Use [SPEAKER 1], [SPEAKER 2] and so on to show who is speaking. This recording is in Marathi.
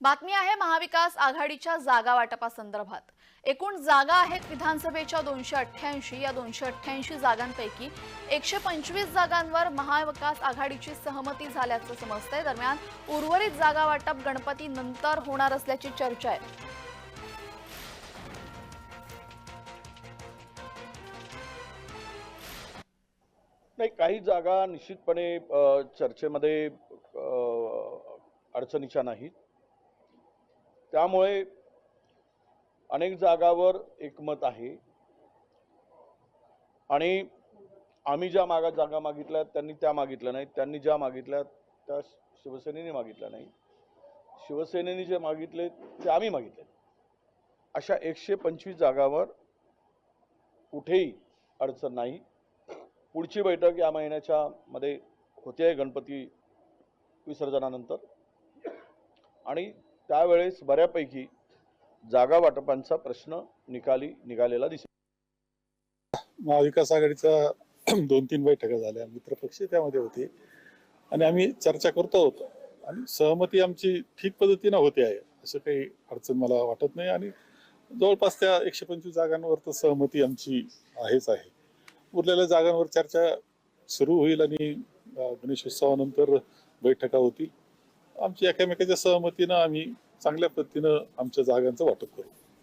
[SPEAKER 1] बातमी आहे महाविकास आघाडीच्या जागा वाटपासंदर्भात एकूण जागा आहेत विधानसभेच्या दोनशे अठ्ठ्याऐंशी. या दोनशे अठ्ठ्याऐंशी जागांपैकी एकशे पंचवीस जागांवर महाविकास आघाडीची सहमती झाल्याचं समजतंय. दरम्यान उर्वरित जागा वाटप गणपती नंतर होणार असल्याची चर्चा आहे.
[SPEAKER 2] नाही काही जागा निश्चितपणे चर्चेमध्ये अडचणीच्या नाहीत. त्यामुळे अनेक जागावर एकमत आहे. आणि आम्ही ज्या मागा जागा मागितल्या त्यांनी त्या मागितल्या नाहीत. त्यांनी ज्या मागितल्या त्या शिवसेनेने मागितल्या नाही शिवसेनेने जे मागितले ते आम्ही मागितले. अशा एकशे पंचवीस जागावर कुठेही अडचण नाही. पुढची बैठक या महिन्याच्या मध्ये होते आहे गणपती विसर्जनानंतर. आणि त्यावेळेस बऱ्यापैकी जागा वाटपांचा प्रश्न निकाली निघालेला दिसेल
[SPEAKER 3] महाविकास आघाडीचा दोन तीन बैठका झाल्या मित्रपक्ष त्यामध्ये होते. आणि आम्ही चर्चा करतो होतो. आणि सहमती आमची ठीक पद्धतीनं होते आहे असं काही अडचण मला वाटत नाही. आणि जवळपास त्या एकशे पंचवीस जागांवर तर सहमती आमची आहेच आहे. उरलेल्या जागांवर चर्चा सुरू होईल आणि गणेशोत्सवानंतर बैठका होतील. आमची एकामेकाच्या सहमतीनं आम्ही चांगल्या पद्धतीनं आमच्या जागांचं वाटप करू.